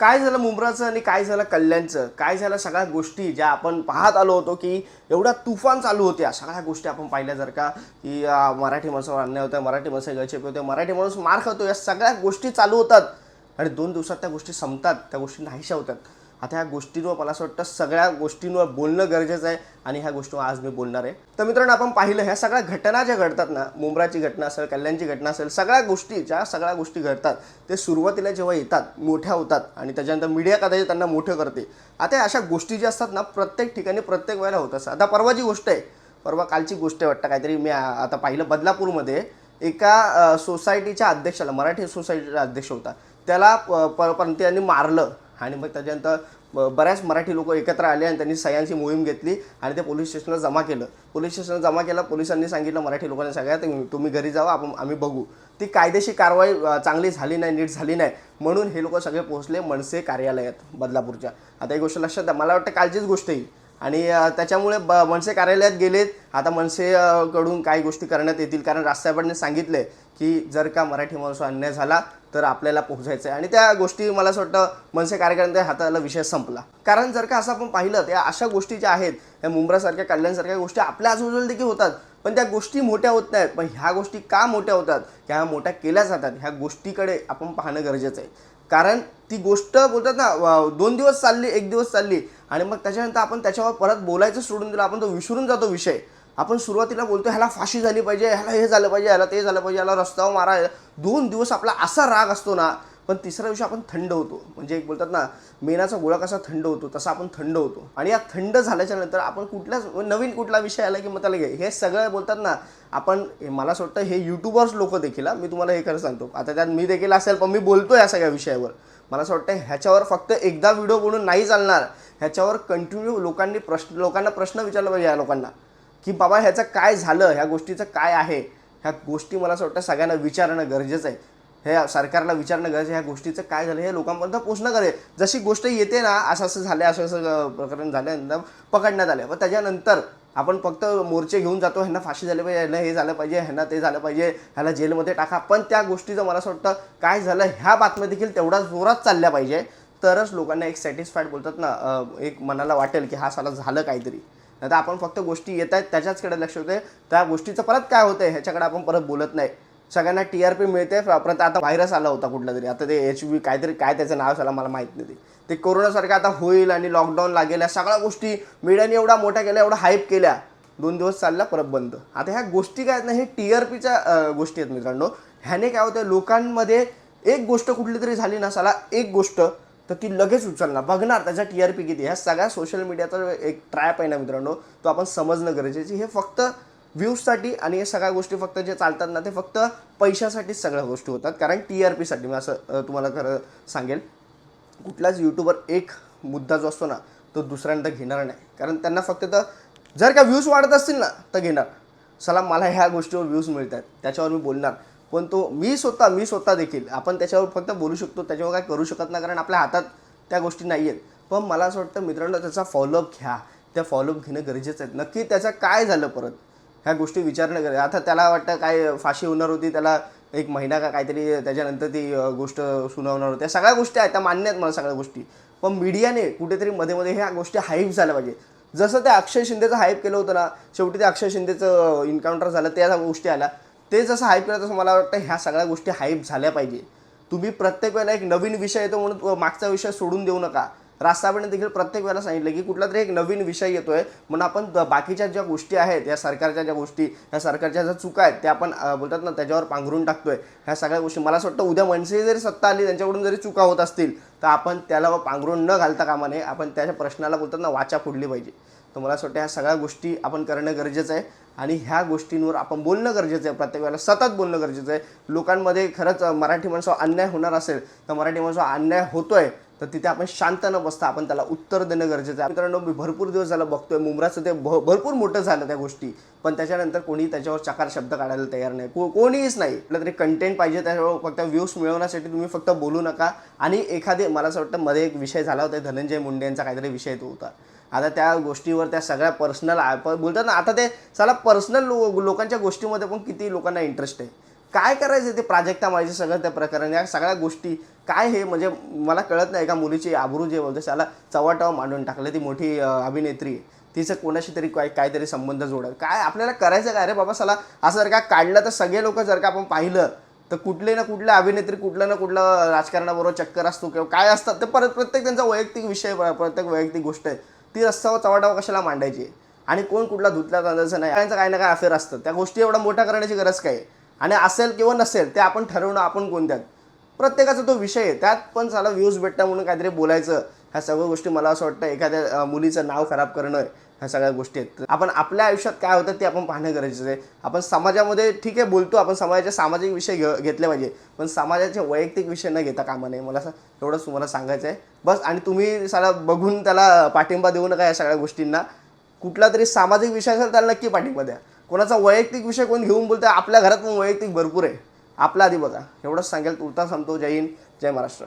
काय झालं मुंब्राचं आणि काय झालं कल्याणचं? काय झालं सगळ्या गोष्टी ज्या आपण पाहत आलो होतो की एवढा तुफान चालू होत्या. सगळ्या गोष्टी आपण पाहिल्या जर का की मराठी माणसावर अन्याय होत्या मराठी माणसं गळचेप होते मराठी माणूस मार खातो. या सगळ्या गोष्टी चालू होतात. आणि दोन दिवसात त्या गोष्टी संपतात त्या गोष्टी नाहीशा होतात. आता ह्या गोष्टींवर मला असं वाटतं सगळ्या गोष्टींवर बोलणं गरजेचं आहे आणि ह्या गोष्टीवर आज मी बोलणार आहे. तर मित्रांनो आपण पाहिलं ह्या सगळ्या घटना ज्या घडतात ना मुंब्राची घटना असेल कल्याणची घटना असेल सगळ्या गोष्टी ज्या सगळ्या गोष्टी घडतात ते सुरुवातीला जेव्हा येतात मोठ्या होतात आणि त्याच्यानंतर मीडिया कदाचित त्यांना मोठं करते. आता अशा गोष्टी ज्या असतात ना प्रत्येक ठिकाणी प्रत्येक वेळेला होत असतात. आता परवाची गोष्ट आहे. परवा कालची गोष्ट आहे वाटतं काहीतरी मी आता पाहिलं बदलापूरमध्ये एका सोसायटीच्या अध्यक्षाला मराठी सोसायटीचा अध्यक्ष होता. त्याला प- परप्रांतीयांनी मारलं. आणि मग त्याच्यानंतर बऱ्याच मराठी लोक एकत्र आले आणि त्यांनी सह्यांची मोहीम घेतली आणि ते पोलीस स्टेशनला जमा केलं. पोलीस स्टेशनला जमा केलं पोलिसांनी सांगितलं मराठी लोकांनी सगळ्यात तुम्ही घरी जावा आपण आम्ही बघू. ती कायदेशीर कारवाई चांगली झाली नाही नीट झाली नाही. म्हणून हे लोक सगळे पोहोचले मनसे कार्यालयात बदलापूरच्या. आता ही गोष्ट लक्षात द्या मला वाटतं कालचीच गोष्ट ही. आणि त्याच्यामुळे ब मनसे कार्यालयात गेलेत. आता मनसेकडून काही गोष्टी करण्यात येतील. कारण राजसाहेबांनी सांगितले की जर का मराठी माणूस अन्याय झाला तर आपल्याला पोहोचायचं आहे आणि त्या गोष्टी मला असं वाटतं मनसे कार्यकर्त्यांच्या हाताला विषय संपला. कारण जर का असं आपण पाहिलं त्या अशा गोष्टी ज्या आहेत या मुंब्रासारख्या कल्याणसारख्या गोष्टी आपल्या आजूबाजूला देखील होतात. पण त्या गोष्टी मोठ्या होत नाहीत. पण ह्या गोष्टी का मोठ्या होतात? ह्या मोठ्या केल्या जातात. ह्या गोष्टीकडे आपण पाहणं गरजेचं आहे. कारण ती गोष्ट बोलतात ना दोन दिवस चालली एक दिवस चालली आणि मग त्याच्यानंतर आपण त्याच्यावर परत बोलायचं सोडून दिलं आपण तो विसरून जातो विषय. आपण सुरुवातीला बोलतो ह्याला फाशी झाली पाहिजे ह्याला हे झालं पाहिजे ह्याला ते झालं पाहिजे ह्याला रस्त्यावर मारा दोन दिवस आपला असा राग असतो ना पण तिसऱ्या दिवशी आपण थंड होतो. म्हणजे एक बोलतात ना मेणाचा गोळा कसा थंड होतो तसा आपण थंड होतो. आणि या थंड झाल्याच्यानंतर आपण कुठल्याच नवीन कुठला विषय आला की मग त्याला घे. हे सगळं बोलतात ना आपण मला असं वाटतं हे युट्यूबर्स लोक देखील मी तुम्हाला हे खरं सांगतो. आता त्यात मी देखील असेल पण मी बोलतो या सगळ्या विषयावर. मला असं वाटतं ह्याच्यावर फक्त एकदा व्हिडिओ बनून नाही चालणार. ह्याच्यावर कंटिन्यू लोकांनी प्रश्न लोकांना प्रश्न विचारला पाहिजे या लोकांना. की बाबा ह्याचं काय झालं? ह्या गोष्टीचं काय आहे? ह्या गोष्टी मला असं वाटतं सगळ्यांना विचारणं गरजेचं आहे. हे सरकारला विचारणं गरजेचं ह्या गोष्टीचं काय झालं हे लोकांपर्यंत पोचणं करे जशी गोष्ट येते ना असं असं झालं असं असं प्रकरण झाल्यानंतर पकडण्यात आलं व त्याच्यानंतर आपण फक्त मोर्चे घेऊन जातो ह्यांना फाशी झाली पाहिजे ह्यांना हे झालं पाहिजे ह्यांना ते झालं पाहिजे ह्याला जेलमध्ये टाका. पण त्या गोष्टीचं मला असं वाटतं काय झालं ह्या बातम्या देखील तेवढ्या जोरात चालल्या पाहिजे. तरच लोकांना एक सॅटिस्फाईड बोलतात ना एक मनाला वाटेल की हा साला झालं काहीतरी. नाही तर आपण फक्त गोष्टी येत आहेत त्याच्याचकडे लक्ष होते त्या गोष्टीचं परत काय होतंय ह्याच्याकडे आपण परत बोलत नाही. सगळ्यांना टी आर पी मिळते परत आता व्हायरस आला होता कुठला तरी. आता ते एच व्ही काहीतरी काय त्याचं नाव झालं मला माहीत नाही ते. कोरोनासारखं आता होईल आणि लॉकडाऊन लागेल या सगळ्या गोष्टी मीडियाने एवढा मोठ्या केल्या एवढा हाईप केल्या. दोन दिवस चालला परत बंद. आता ह्या गोष्टी काय आहेत ना हे टी आर पीच्या गोष्टी आहेत मित्रांनो. ह्याने काय होतं लोकांमध्ये एक गोष्ट कुठली तरी झाली ना साला एक गोष्ट तर ती लगेच उचलणार. बघणार त्याचा टी आर पी किती ह्या सगळ्या सोशल मीडियाचा एक ट्रॅप आहे ना मित्रांनो तो आपण समजणं गरजेची हे फक्त व्ह्यूजसाठी आणि हे सगळ्या गोष्टी फक्त जे चालतात ना ते फक्त पैशासाठीच सगळ्या गोष्टी होतात. कारण टी आर पीसाठी मी असं तुम्हाला खरं सांगेल कुठलाच यूट्यूबर एक मुद्दा जो असतो ना तो दुसऱ्यांदा घेणार नाही. कारण त्यांना फक्त तर जर का व्ह्यूज वाढत असतील ना तर घेणार. चला मला ह्या गोष्टीवर व्ह्यूज आहेत त्याच्यावर मी बोलणार. पण तो मी स्वतः मी स्वतः देखील आपण त्याच्यावर फक्त बोलू शकतो त्याच्यावर काय करू शकत नाही कारण आपल्या हातात त्या गोष्टी नाही आहेत पण मला असं वाटतं मित्रांनो त्याचा फॉलोअप घ्या. त्या फॉलोअप घेणं गरजेचं आहे. नक्की त्याचं काय झालं परत? ह्या गोष्टी विचारणं करा आता त्याला वाटतं काय फाशी होणार होती त्याला एक महिना का काहीतरी त्याच्यानंतर ती गोष्ट सुनावणार होती. सगळ्या गोष्टी आहेत त्या मान्य आहेत मला सगळ्या गोष्टी. पण मीडियाने कुठेतरी मध्ये मध्ये ह्या गोष्टी हाईप झाल्या पाहिजे जसं त्या अक्षय शिंदेचं हाईप केलं होतं ना शेवटी ते अक्षय शिंदेचं इन्काउंटर झालं त्या गोष्टी आल्या. ते जसं हाईप केलं तसं मला वाटतं ह्या सगळ्या गोष्टी हाईप झाल्या पाहिजे तुम्ही प्रत्येक वेळेला एक नवीन विषय येतो म्हणून मागचा विषय सोडून देऊ नका. राजसाहेबांनी देखील प्रत्येक वेळेला सांगितलं की कुठला तरी एक नवीन विषय येतो आहे म्हणून आपण बाकीच्या ज्या गोष्टी आहेत या सरकारच्या ज्या गोष्टी ह्या सरकारच्या ज्या चुका आहेत त्या आपण बोलतात ना त्याच्यावर पांघरून टाकतोय. ह्या सगळ्या गोष्टी मला असं वाटतं उद्या मनसे जरी सत्ता आली त्यांच्याकडून जरी चुका होत असतील तर आपण त्याला पांघरून न घालता कामा नये आपण त्याच्या प्रश्नाला बोलतात ना वाचा फोडली पाहिजे. तर मला असं वाटतं ह्या सगळ्या गोष्टी आपण करणं गरजेचं आहे. आणि ह्या गोष्टींवर आपण बोलणं गरजेचं आहे. प्रत्येक वेळेला सतत बोलणं गरजेचं आहे. लोकांमध्ये खरंच मराठी माणसावर अन्याय होणार असेल तर मराठी माणसावर अन्याय होतोय. तर तिथे आपण शांत न बसता आपण त्याला उत्तर देणं गरजेचं आहे. मित्रांनो मी भरपूर दिवस झालं बघतोय. मुंब्राचं ते भ- भरपूर मोठं झालं त्या गोष्टी. पण त्याच्यानंतर कोणी त्याच्यावर चकार शब्द काढायला तयार नाही. को कोणीच नाही. आपलं तरी कंटेंट पाहिजे त्याच्यावर फक्त व्ह्यूज मिळवण्यासाठी तुम्ही फक्त बोलू नका. आणि एखादे मला असं वाटतं मध्ये एक विषय झाला होता धनंजय मुंडे यांचा काहीतरी विषय तो होता. आता त्या गोष्टीवर त्या सगळ्या पर्सनल बोलतात ना आता ते चला पर्सनल लो लोकांच्या गोष्टीमध्ये पण किती लोकांना इंटरेस्ट आहे. काय करायचं ते प्राजक्ता माळीचं सगळं त्या प्रकरण? या सगळ्या गोष्टी काय हे? म्हणजे मला कळत नाही. एका मुलीची आबरू जे बोलतो त्याला चव्हाटाव मांडून टाकलं. ती मोठी अभिनेत्री आहे. तिचं कोणाशी तरी काय काहीतरी संबंध जोडत काय आपल्याला करायचं काय? रे बाबा साला असं जर का काढलं तर सगळे लोक जर का आपण पाहिलं तर कुठले ना कुठले अभिनेत्री कुठलं ना कुठलं राजकारणाबरोबर चक्कर असतो किंवा काय असतात ते परत प्रत्येक त्यांचा वैयक्तिक विषय प्रत्येक वैयक्तिक गोष्ट आहे. ती रस्त्यावर चव्हाटाव कशाला मांडायची? आणि कोण कुठला धुतला तांदळाचं नाही? त्यांचं काही ना काय अफेअर असतं. त्या गोष्टी एवढा मोठा करण्याची गरज काय आहे? आणि असेल किंवा नसेल ते आपण ठरवणं आपण कोणत्यात प्रत्येकाचा तो विषय आहे. त्यात पण चला व्ह्यूज भेटणं म्हणून काहीतरी बोलायचं. ह्या सगळ्या गोष्टी मला असं वाटतं एखाद्या मुलीचं नाव खराब करणं ह्या सगळ्या गोष्टी आहेत. आपण आपल्या आयुष्यात काय होतं ते आपण पाहणं गरजेचं आहे. आपण समाजामध्ये ठीक आहे बोलतो आपण समाजाचे सामाजिक विषय घे घेतले पाहिजे. पण समाजाचे वैयक्तिक विषय न घेता कामा नये मला असं एवढंच तुम्हाला सांगायचं आहे. बस आणि तुम्ही साला बघून त्याला पाठिंबा देऊ नका या सगळ्या गोष्टींना. कुठला तरी सामाजिक विषय असेल त्याला नक्की पाठिंबा द्या. कोणाचा वैयक्तिक विषय कोण घेऊन बोलतं आपल्या घरात पण वैयक्तिक भरपूर आहे. आपला आधी बघा. एवढंच सांगेल. तुर्ता सांगतो जय हिंद. जय महाराष्ट्र.